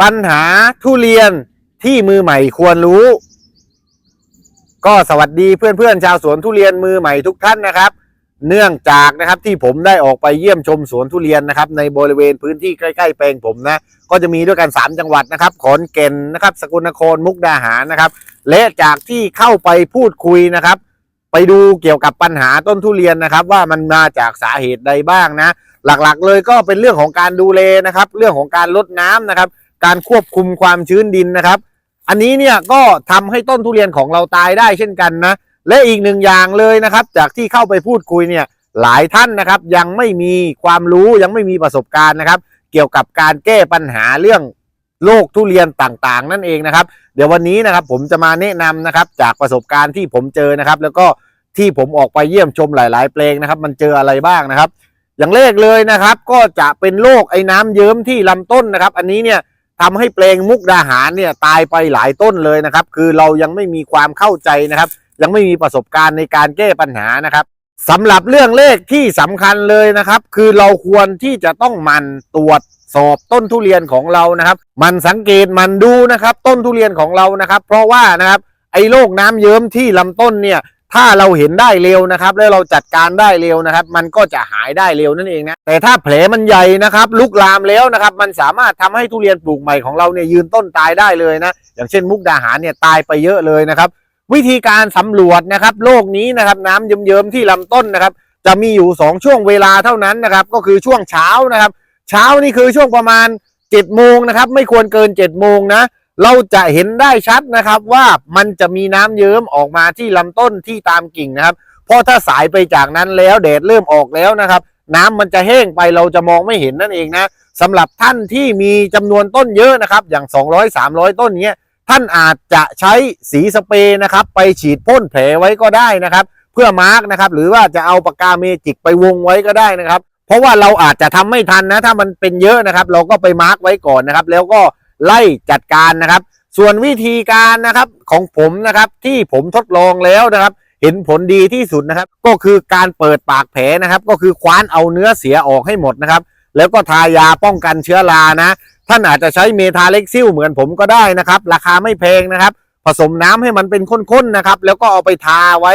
ปัญหาทุเรียนที่มือใหม่ควรรู้ ก็สวัสดีเพื่อนๆชาวสวนทุเรียนมือใหม่ทุกท่านนะครับ เนื่องจากนะครับที่ผมได้ออกไปเยี่ยมชมสวนทุเรียนนะครับ ในบริเวณพื้นที่ใกล้ๆแปลงผมนะ ก็จะมีด้วยกัน 3 จังหวัดนะครับ ขอนแก่นนะครับ สกลนครมุกดาหารนะครับ และจากที่เข้าไปพูดคุยนะครับ ไปดูเกี่ยวกับปัญหาต้นทุเรียนนะครับ ว่ามันมาจากสาเหตุใดบ้างนะ หลักๆ เลยก็เป็นเรื่องของการดูแลนะครับ เรื่องของการลดน้ำนะครับ การควบคุมความชื้นดินนะครับ อันนี้เนี่ยก็ทำให้ต้นทุเรียนของเราตายได้เช่นกันนะ และอีกหนึ่งอย่างเลยนะครับ จากที่เข้าไปพูดคุยเนี่ยหลายท่านนะครับ ยังไม่มีความรู้ยังไม่มีประสบการณ์นะครับ เกี่ยวกับการแก้ปัญหาเรื่องโรคทุเรียนต่างๆ นั่นเองนะครับ เดี๋ยววันนี้นะครับผมจะมาแนะนำนะครับ จากประสบการณ์ที่ผมเจอนะครับ แล้วก็ที่ผมออกไปเยี่ยมชมหลาย ๆ แปลงนะครับ มันเจออะไรบ้างนะครับ อย่างแรกเลยนะครับ ก็จะเป็นโรคไอ้น้ำเยิ้มที่ลำต้นนะครับ อันนี้เนี่ย ทำให้แปลงมุกดาหารเนี่ยตายไปหลายต้นเลยนะครับ คือเรายังไม่มีความเข้าใจนะครับ ยังไม่มีประสบการณ์ในการแก้ปัญหานะครับสำหรับเรื่องเลขที่สำคัญเลยนะครับ คือเราควรที่จะต้องมันตรวจสอบต้นทุเรียนของเรานะครับ มันสังเกตมันดูนะครับ ต้นทุเรียนของเรานะครับ เพราะว่านะครับไอ้โรคน้ำเยิ้มที่ลำต้นเนี่ย ถ้าเราเห็นได้เร็วนะครับ แล้วเราจัดการได้เร็วนะครับ มันก็จะหายได้เร็วนั่นเองนะแต่ถ้าแผลมันใหญ่นะครับลุกลามแล้วนะครับ มันสามารถทำให้ทุเรียนปลูกใหม่ของเราเนี่ยยืนต้นตายได้เลยนะ อย่างเช่นมุกดาหารเนี่ยตายไปเยอะเลยนะครับ วิธีการสำรวจนะครับโรคนี้นะครับน้ำเยิ้มๆที่ลำต้นนะครับ จะมีอยู่ 2 ช่วงเวลาเท่านั้นนะครับ ก็คือช่วงเช้านะครับ เช้านี่คือช่วงประมาณ7จ็ดโมงนะครับ ไม่ควรเกิน7จ็ดโมงนะ เราจะเห็นได้ชัดนะครับว่ามันจะมีน้ำเยิ้มออกมาที่ลำต้นที่ตามกิ่งนะครับ เพราะถ้าสายไปจากนั้นแล้วแดดเริ่มออกแล้วนะครับ น้ำมันจะแห้งไปเราจะมองไม่เห็นนั่นเองนะสำหรับท่านที่มีจำนวนต้นเยอะนะครับ อย่าง 200 300 ต้นเนี้ยท่านอาจจะใช้สีสเปรย์นะครับ ไปฉีดพ่นแผลไว้ก็ได้นะครับ เพื่อมาร์กนะครับ หรือว่าจะเอาปากกาเมจิกไปวงไว้ก็ได้นะครับ เพราะว่าเราอาจจะทำไม่ทันนะ ถ้ามันเป็นเยอะนะครับ เราก็ไปมาร์กไว้ก่อนนะครับ แล้วก็ ไล่จัดการนะครับ ส่วนวิธีการนะครับของผมนะครับที่ผมทดลองแล้วนะครับ เห็นผลดีที่สุดนะครับ ก็คือการเปิดปากแผลนะครับ ก็คือคว้านเอาเนื้อเสียออกให้หมดนะครับ แล้วก็ทายาป้องกันเชื้อรานะท่านอาจจะใช้เมทาเล็กซิลเหมือนผมก็ได้นะครับ ราคาไม่แพงนะครับ ผสมน้ำให้มันเป็นข้นๆนะครับ แล้วก็เอาไปทาไว้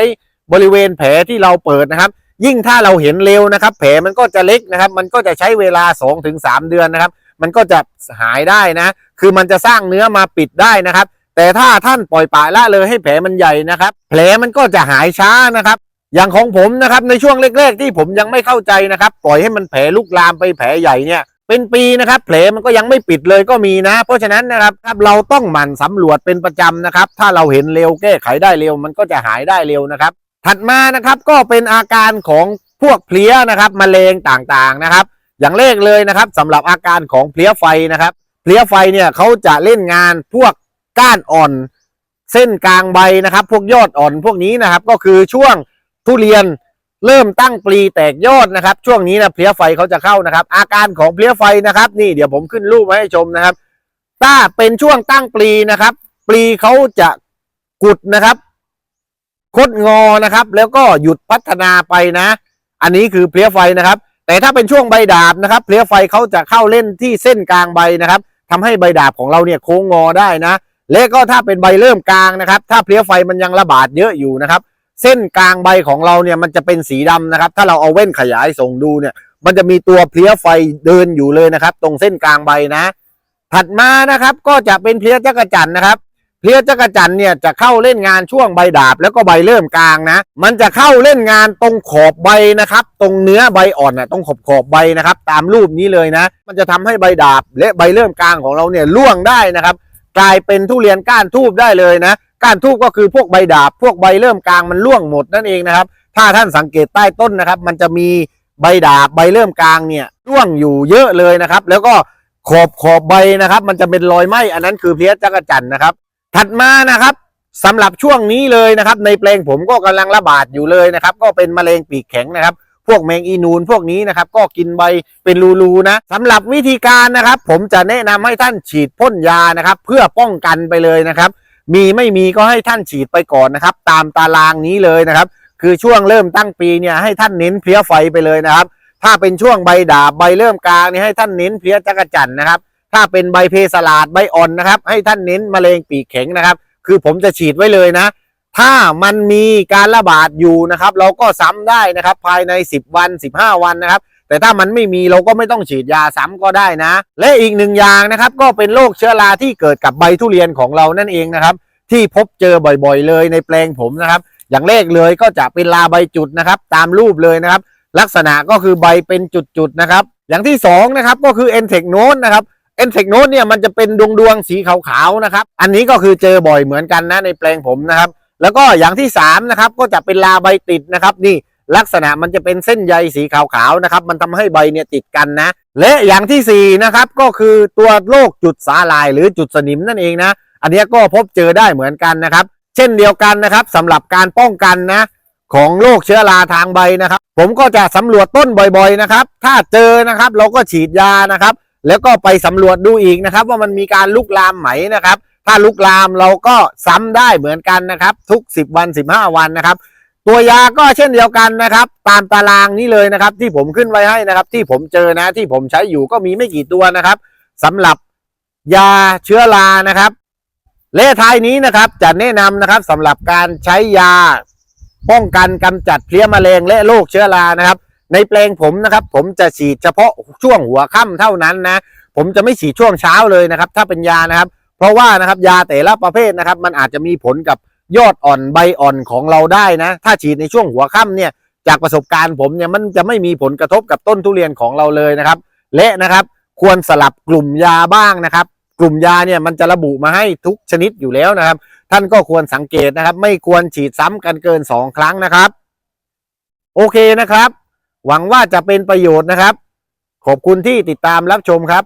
บริเวณแผลที่เราเปิดนะครับ ยิ่งถ้าเราเห็นเร็วนะครับ แผลมันก็จะเล็กนะครับ มันก็จะใช้เวลา 2-3 เดือนนะครับ มันก็จะหายได้นะ คือมันจะสร้างเนื้อมาปิดได้นะครับ แต่ถ้าท่านปล่อยปละละเลยให้แผลมันใหญ่นะครับ แผลมันก็จะหายช้านะครับ อย่างของผมนะครับในช่วงแรกๆ ที่ผมยังไม่เข้าใจนะครับ ปล่อยให้มันแผลลุกลามไปแผลใหญ่เนี่ยเป็นปีนะครับแผลมันก็ยังไม่ปิดเลยก็มีนะ เพราะฉะนั้นนะครับรบเราต้องหมั่นสำรวจเป็นประจำนะครับ ถ้าเราเห็นเร็วแก้ไขได้เร็ว มันก็จะหายได้เร็วนะครับ ถัดมานะครับก็เป็นอาการของพวกเพลี้ยนะครับมะเร็งต่างๆนะครับ อย่างแรกเลยนะครับสำหรับอาการของเพลี้ยไฟนะครับเพลี้ยไฟเนี่ยเขาจะเล่นงานพวกก้านอ่อน เส้นกลางใบนะครับ พวกยอดอ่อนพวกนี้นะครับ ก็คือช่วงทุเรียนเริ่มตั้งปลีแตกยอดนะครับ ช่วงนี้นะเพลี้ยไฟเขาจะเข้านะครับ อาการของเพลี้ยไฟนะครับ นี่เดี๋ยวผมขึ้นรูปมาให้ชมนะครับ ถ้าเป็นช่วงตั้งปลีนะครับ ปลีเขาจะกุดนะครับ คดงอนะครับ แล้วก็หยุดพัฒนาไปนะ อันนี้คือเพลี้ยไฟนะครับ แต่ถ้าเป็นช่วงใบดาบนะครับเพลี้ยไฟเขาจะเข้าเล่นที่เส้นกลางใบนะครับทำให้ใบดาบของเราเนี่ยโค้งงอได้นะ และก็ถ้าเป็นใบเริ่มกลางนะครับ ถ้าเพลี้ยไฟมันยังระบาดเยอะอยู่นะครับ เส้นกลางใบของเราเนี่ยมันจะเป็นสีดำนะครับ ถ้าเราเอาเว้นขยายส่งดูเนี่ย มันจะมีตัวเพลี้ยไฟเดินอยู่เลยนะครับ ตรงเส้นกลางใบนะ ถัดมานะครับก็จะเป็นเพลี้ยจักรจันนะครับ เพลี้ยจักจันเนี่ยจะเข้าเล่นงานช่วงใบดาบแล้วก็ใบเริ่มกลางนะ มันจะเข้าเล่นงานตรงขอบใบนะครับ ตรงเนื้อใบอ่อนนะตรงขอบขอบใบนะครับ ตามรูปนี้เลยนะ มันจะทำให้ใบดาบและใบเริ่มกลางของเราเนี่ยร่วงได้นะครับ กลายเป็นทุเรียนก้านทูบได้เลยนะ ก้านทูบก็คือพวกใบดาบ พวกใบเริ่มกลางมันร่วงหมดนั่นเองนะครับ ถ้าท่านสังเกตใต้ต้นนะครับ มันจะมีใบดาบใบเริ่มกลางเนี่ยร่วงอยู่เยอะเลยนะครับ แล้วก็ขอบขอบใบนะครับ มันจะเป็นรอยไหมอันนั้นคือเพลี้ยจักรจันนะครับ ถัดมานะครับสำหรับช่วงนี้เลยนะครับ ในแปลงผมก็กำลังระบาดอยู่เลยนะครับ ก็เป็นมะเร็งปีกแข็งนะครับ พวกแมงอีนูนพวกนี้นะครับ ก็กินใบเป็นรูๆนะสำหรับวิธีการนะครับ ผมจะแนะนำให้ท่านฉีดพ่นยานะครับ เพื่อป้องกันไปเลยนะครับ มีไม่มีก็ให้ท่านฉีดไปก่อนนะครับ ตามตารางนี้เลยนะครับ คือช่วงเริ่มตั้งปีเนี่ยให้ท่านเน้นเพลี้ยไฟไปเลยนะครับ ถ้าเป็นช่วงใบดาบใบเริ่มกลางนี่ให้ท่านเน้นเพลี้ยจักรจันนะครับ ถ้าเป็นใบเพสลาดใบอ่อนนะครับ ให้ท่านเน้นมะเร็งปีกแข็งนะครับ คือผมจะฉีดไว้เลยนะ ถ้ามันมีการระบาดอยู่นะครับ เราก็ซ้ำได้นะครับ ภายใน 10 วัน 15 วันนะครับ แต่ถ้ามันไม่มีเราก็ไม่ต้องฉีดยาซ้ำก็ได้นะ และอีกหนึ่งอย่างนะครับ ก็เป็นโรคเชื้อราที่เกิดกับใบทุเรียนของเรานั่นเองนะครับ ที่พบเจอบ่อยๆ เลยในแปลงผมนะครับ อย่างแรกเลยก็จะเป็นลาใบจุดนะครับ ตามรูปเลยนะครับ ลักษณะก็คือใบเป็นจุดๆนะครับ อย่างที่สองนะครับก็คือ e n t e c h n o t e นะครับ e n t e c h n o t e เนี่ยมันจะเป็นดวงดวงๆสีขาวๆนะครับ อันนี้ก็คือเจอบ่อยเหมือนกันนะในแปลงผมนะครับ แล้วก็อย่างที่สามนะครับก็จะเป็นลาใบติดนะครับ นี่ลักษณะมันจะเป็นเส้นใยสีขาวๆนะครับ มันทำให้ใบเนี่ยติดกันนะ และอย่างที่สี่นะครับก็คือตัวโรคจุดสาลายหรือจุดสนิมนั่นเองนะ อันนี้ก็พบเจอได้เหมือนกันนะครับ เช่นเดียวกันนะครับสำหรับการป้องกันนะของโรคเชื้อราทางใบนะครับ ผมก็จะสำรวจต้นบ่อยๆนะครับ ถ้าเจอนะครับ เราก็ฉีดยานะครับ แล้วก็ไปสำรวจดูอีกนะครับ ว่ามันมีการลุกลามไหมนะครับ ถ้าลุกลามเราก็ซ้ำได้เหมือนกันนะครับ ทุก 10 วัน 15 วันนะครับ ตัวยาก็เช่นเดียวกันนะครับ ตามตารางนี้เลยนะครับ ที่ผมขึ้นไว้ให้นะครับ ที่ผมเจอนะที่ผมใช้อยู่ก็มีไม่กี่ตัวนะครับสำหรับยาเชื้อรานะครับและท้ายนี้นะครับจะแนะนำนะครับสำหรับการใช้ยาป้องกันกำจัดเพลี้ยแมลงและโรคเชื้อรานะครับ ในแปลงผมนะครับ ผมจะฉีดเฉพาะช่วงหัวค่ำเท่านั้นนะ ผมจะไม่ฉีดช่วงเช้าเลยนะครับ ถ้าเป็นยานะครับ เพราะว่านะครับยาแต่ละประเภทนะครับ มันอาจจะมีผลกับยอดอ่อนใบอ่อนของเราได้นะ ถ้าฉีดในช่วงหัวค่ำเนี่ยจากประสบการณ์ผมเนี่ยมันจะไม่มีผลกระทบกับต้นทุเรียนของเราเลยนะครับ และนะครับควรสลับกลุ่มยาบ้างนะครับ กลุ่มยาเนี่ยมันจะระบุมาให้ทุกชนิดอยู่แล้วนะครับ ท่านก็ควรสังเกตนะครับ ไม่ควรฉีดซ้ำกันเกิน 2 ครั้งนะครับ โอเคนะครับ หวังว่าจะเป็นประโยชน์นะครับ ขอบคุณที่ติดตามรับชมครับ